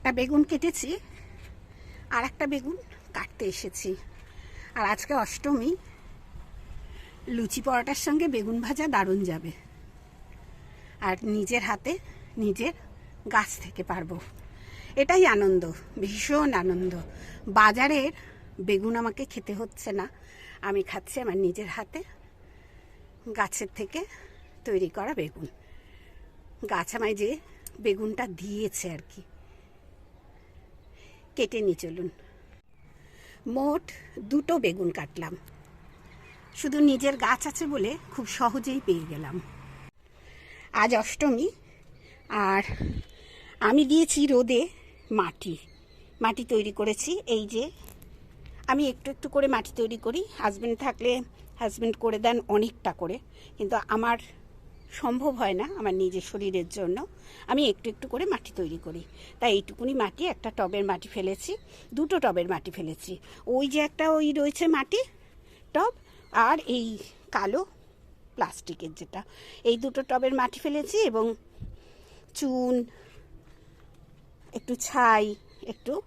একটা বেগুন কেটেছি আর একটা বেগুন কাটতে এসেছি। আর আজকে অষ্টমী, লুচি পরোটার সঙ্গে বেগুন ভাজা দারুণ যাবে। আর নিজের হাতে নিজের গাছ থেকে পারব। এটাই আনন্দ, ভীষণ আনন্দ। বাজারের বেগুন আমাকে খেতে হচ্ছে না। আমি খাচ্ছি আমার নিজের হাতে গাছের থেকে তৈরি করা বেগুন। গাছ আমায় যে বেগুনটা দিয়েছে আর কি। কেটে নিয়ে চলুন। মোট দুটো বেগুন কাটলাম। শুধু নিজের গাছ আছে বলে খুব সহজেই পেয়ে গেলাম। আজ অষ্টমী, আর আমি দিয়েছি রোদে মাটি। মাটি তৈরি করেছি, এই যে আমি একটু একটু করে মাটি তৈরি করি। হাজব্যান্ড থাকলে হাজব্যান্ড করে দেন অনেকটা করে, কিন্তু আমার সম্ভব হয় না আমার নিজের শরীরের জন্য। আমি একটু একটু করে মাটি তৈরি করি। তাই এইটুকুনি মাটি, একটা টবের মাটি ফেলেছি, দুটো টবের মাটি ফেলেছি। ওই যে একটা ওই রয়েছে মাটি টব আর এই কালো প্লাস্টিকের যেটা। এই দুটো টবের মাটি ফেলেছি এবং চুন, একটু ছাই, একটু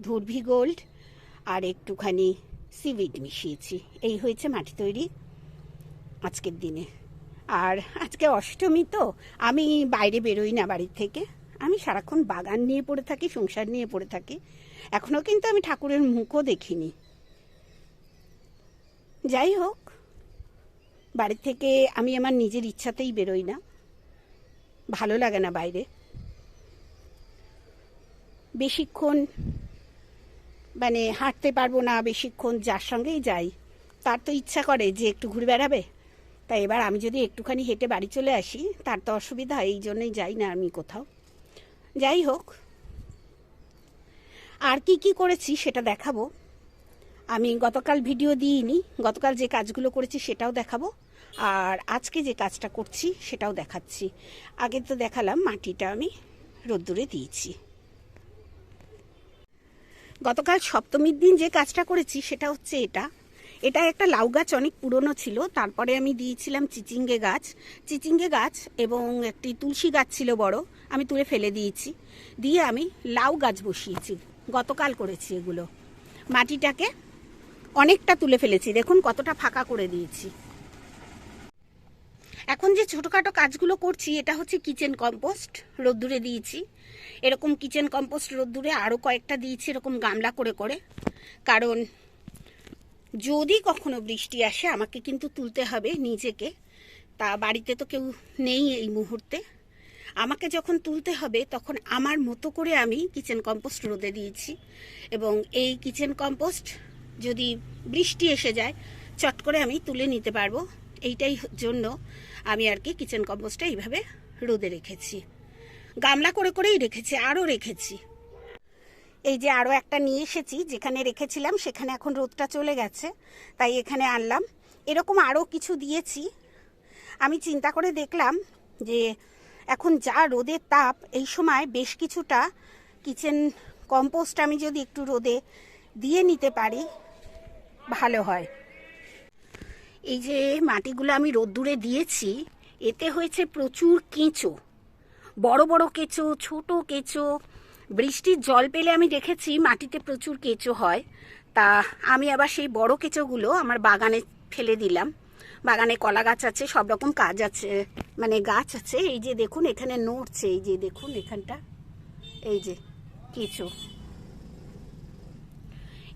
ধুরভি গোল্ড আর একটুখানি সিভিড মিশিয়েছি। এই হয়েছে মাটি তৈরি। আজকের দিনে। আর আজকে অষ্টমী তো, আমি বাইরে বেরোই না বাড়ির থেকে। আমি সারাক্ষণ বাগান নিয়ে পড়ে থাকি, সংসার নিয়ে পড়ে থাকি। এখনও কিন্তু আমি ঠাকুরের মুখও দেখিনি। যাই হোক, বাড়ির থেকে আমি আমার নিজের ইচ্ছাতেই বেরোই না। ভালো লাগে না বাইরে। বেশিক্ষণ মানে হাঁটতে পারব না, বেশিক্ষণ যার সঙ্গেই যাই। তার তো ইচ্ছা করে যে একটু ঘুরে বেড়াবে। তাই এবার আমি যদি একটুখানি হেঁটে বাড়ি চলে আসি, তার তো অসুবিধা, এই জন্যই যাই না আমি কোথাও। যাই হোক, আর কি কি করেছি সেটা দেখাবো। আমি গতকাল ভিডিও দিইনি, গতকাল যে কাজগুলো করেছি সেটাও দেখাবো। আর আজকে যে কাজটা করছি সেটাও দেখাচ্ছি। আগে তো দেখালাম, মাটিটা আমি রোদ্দুরে দিয়েছি। গতকাল সপ্তমীর দিন যে কাজটা করেছি সেটা হচ্ছে এটা। এটা একটা লাউ গাছ, অনেক পুরনো ছিল। তারপরে আমি দিয়েছিলাম চিচিঙ্গে গাছ। চিচিঙ্গে গাছ এবং একটি তুলসী গাছ ছিল বড়, আমি তুলে ফেলে দিয়েছি। দিয়ে আমি লাউ গাছ বসিয়েছি। গতকাল করেছি এগুলো। মাটিটাকে অনেকটা তুলে ফেলেছি। দেখুন কতটা ফাঁকা করে দিয়েছি। এখন যে ছোটোখাটো কাজগুলো করছি, এটা হচ্ছে কিচেন কম্পোস্ট রোদ্দুরে দিয়েছি। এরকম কিচেন কম্পোস্ট রোদ্দুরে আরও কয়েকটা দিয়েছি, এরকম গামলা করে করে। কারণ যদি কখনো বৃষ্টি আসে, আমাকে কিন্তু তুলতে হবে নিজেকে। তা বাড়িতে তো কেউ নেই এই মুহূর্তে। আমাকে যখন তুলতে হবে, তখন আমার মতো করে আমি কিচেন কম্পোস্ট রোদে দিয়েছি এবং এই কিচেন কম্পোস্ট যদি বৃষ্টি এসে যায়, চট করে আমি তুলে নিতে পারব। এইটাই জন্য আমি আর কি কিচেন কম্পোস্টটা এইভাবে রোদে রেখেছি। গামলা করে করেই রেখেছি, আরও রেখেছি। এই যে আরও একটা নিয়ে এসেছি, যেখানে রেখেছিলাম, সেখানে এখন রোদটা চলে গেছে, তাই এখানে আনলাম। এরকম আরও কিছু দিয়েছি। আমি চিন্তা করে দেখলাম যে এখন যা রোদের তাপ, এই সময় বেশ কিছুটা কিচেন কম্পোস্ট আমি যদি একটু রোদে দিয়ে নিতে পারি, ভালো হয়। এই যে মাটিগুলো আমি রোদ্দুরে দিয়েছি, এতে হয়েছে প্রচুর কেঁচো, বড় বড় কেঁচো, ছোট কেঁচো বৃষ্টির জল পেলে আমি দেখেছি মাটিতে প্রচুর কেঁচো হয়। তা আমি আবার সেই বড় কেঁচোগুলো আমার বাগানে ফেলে দিলাম। বাগানে কলা গাছ আছে, সব রকম কাজ আছে মানে গাছ আছে। এই যে দেখুন, এখানে নড়ছে, এই যে দেখুন, এখানটা, এই যে কেঁচো।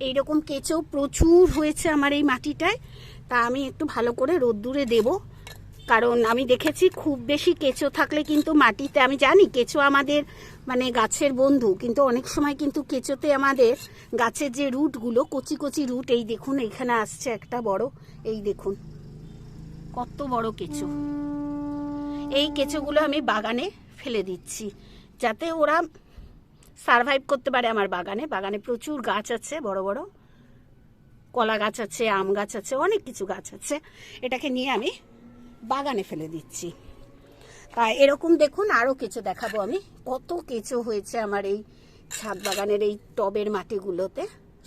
এইরকম কেঁচো প্রচুর হয়েছে আমার এই মাটিটায়। তা আমি একটু ভালো করে রোদ্দুরে দেব। কারণ আমি দেখেছি খুব বেশি কেঁচো থাকলে কিন্তু মাটিতে, আমি জানি কেঁচো আমাদের মানে গাছের বন্ধু, কিন্তু অনেক সময় কিন্তু কেঁচোতে আমাদের গাছের যে রুটগুলো, কচি কচি রুট, এই দেখুন এইখানে আসছে একটা বড়, এই দেখুন। কত বড় কেঁচো। এই কেঁচোগুলো আমি বাগানে ফেলে দিচ্ছি, যাতে ওরা সারভাইভ করতে পারে আমার বাগানে। বাগানে প্রচুর গাছ আছে, বড় বড়। কলা গাছ আছে, আম গাছ আছে, অনেক কিছু গাছ আছে। এটাকে নিয়ে আমি বাগানে ফেলে দিচ্ছি। তা এরকম দেখুন আরও কেঁচো দেখাবো আমি। কত কেঁচো হয়েছে আমার এই ছাদ বাগানের এই টবের মাটিগুলোতে।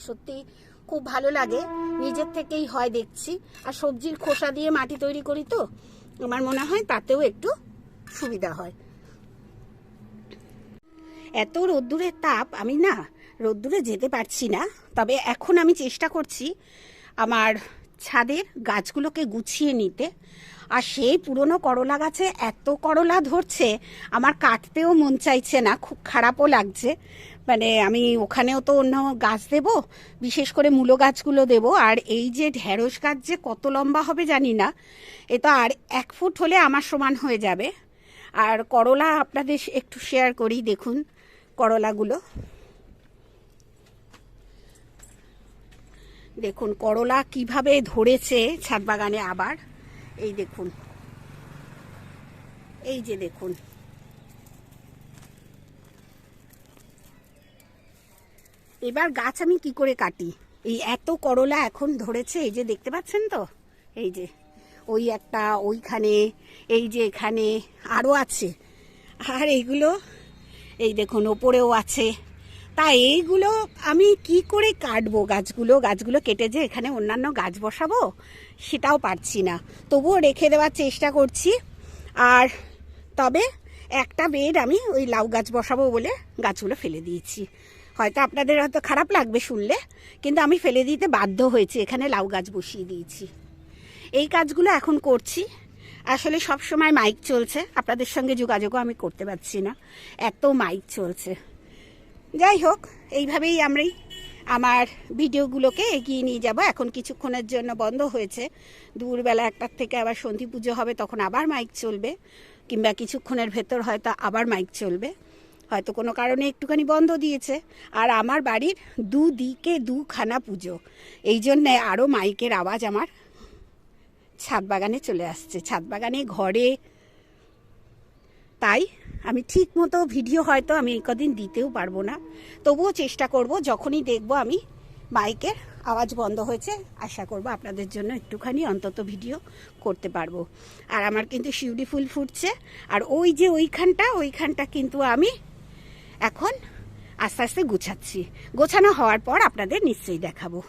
সত্যি খুব ভালো লাগে। নিজের থেকেই হয় দেখছি। আর সবজির খোসা দিয়ে মাটি তৈরি করি তো, আমার মনে হয় তাতেও একটু সুবিধা হয়। এত রোদ্দুরের তাপ, আমি না রোদ্দুরে যেতে পারছি না। তবে এখন আমি চেষ্টা করছি আমার ছাদের গাছগুলোকে গুছিয়ে নিতে। আর সেই পুরনো করলা গাছে এত করলা ধরছে, আমার কাটতেও মন চাইছে না, খুব খারাপও লাগছে। মানে আমি ওখানেও তো অন্য গাছ দেব, বিশেষ করে মূলো গাছগুলো দেব, আর এই যে ঢেঁড়স গাছ যে কত লম্বা হবে জানি না, এ তো আর এক ফুট হলে আমার সমান হয়ে যাবে। আর করলা আপনাদের একটু শেয়ার করি, দেখুন করলাগুলো। দেখুন করলা কীভাবে ধরেছে ছাদ বাগানে আবার। এই দেখুন। এই যে দেখুন। এবার গাছ আমি কি করে কাটি? এই এত করলা এখন ধরেছে, এই যে দেখতে পাচ্ছেন তো? এই যে, ওই একটা, ওইখানে, এই যে এখানে আরও আছে। আর এইগুলো, এই দেখুন, ওপরেও আছে। তা এইগুলো আমি কি করে কাটবো? গাছগুলো গাছগুলো কেটে যে এখানে অন্যান্য গাছ বসাবো, সেটাও পারছি না। তবুও রেখে দেওয়ার চেষ্টা করছি। আর তবে একটা বেড আমি ওই লাউ গাছ বসাবো বলে গাছগুলো ফেলে দিয়েছি। হয়তো আপনাদের হয়তো খারাপ লাগবে শুনলে, কিন্তু আমি ফেলে দিতে বাধ্য হয়েছি, এখানে লাউ গাছ বসিয়ে দিয়েছি। এই কাজগুলো এখন করছি। আসলে সব সময় মাইক চলছে, আপনাদের সঙ্গে যোগাযোগও আমি করতে পারছি না। এত মাইক চলছে। যাই হোক এইভাবেই আমরাই আমার ভিডিওগুলোকে এগিয়ে নিয়ে যাব। এখন কিছুক্ষণের জন্য বন্ধ হয়েছে। দুপুরবেলা একটার থেকে আবার সন্ধি পুজো হবে, তখন আবার মাইক চলবে। কিংবা কিছুক্ষণের ভেতর হয়তো আবার মাইক চলবে। হয়তো কোনো কারণে একটুখানি বন্ধ দিয়েছে। আর আমার বাড়ির দুদিকে দুখানা পুজো। এই জন্যে আরও মাইকের আওয়াজ আমার ছাদ বাগানে চলে আসছে। ছাদ বাগানে, ঘরে। তাই আমি ঠিক মতো ভিডিও হয়তো আমি এই কদিন দিতেও পারব না। তবুও চেষ্টা করব, যখনই দেখব আমি মাইকের আওয়াজ বন্ধ হয়েছে, আশা করব আপনাদের জন্য একটুখানি অন্তত ভিডিও করতে পারব। আর আমার কিন্তু শিউলি ফুল ফুটছে, আর ওই যে ওইখানটা ওইখানটা কিন্তু আমি এখন আস্তে আস্তে গুছাচ্ছি। গোছানো হওয়ার পর আপনাদের নিশ্চয়ই দেখাবো।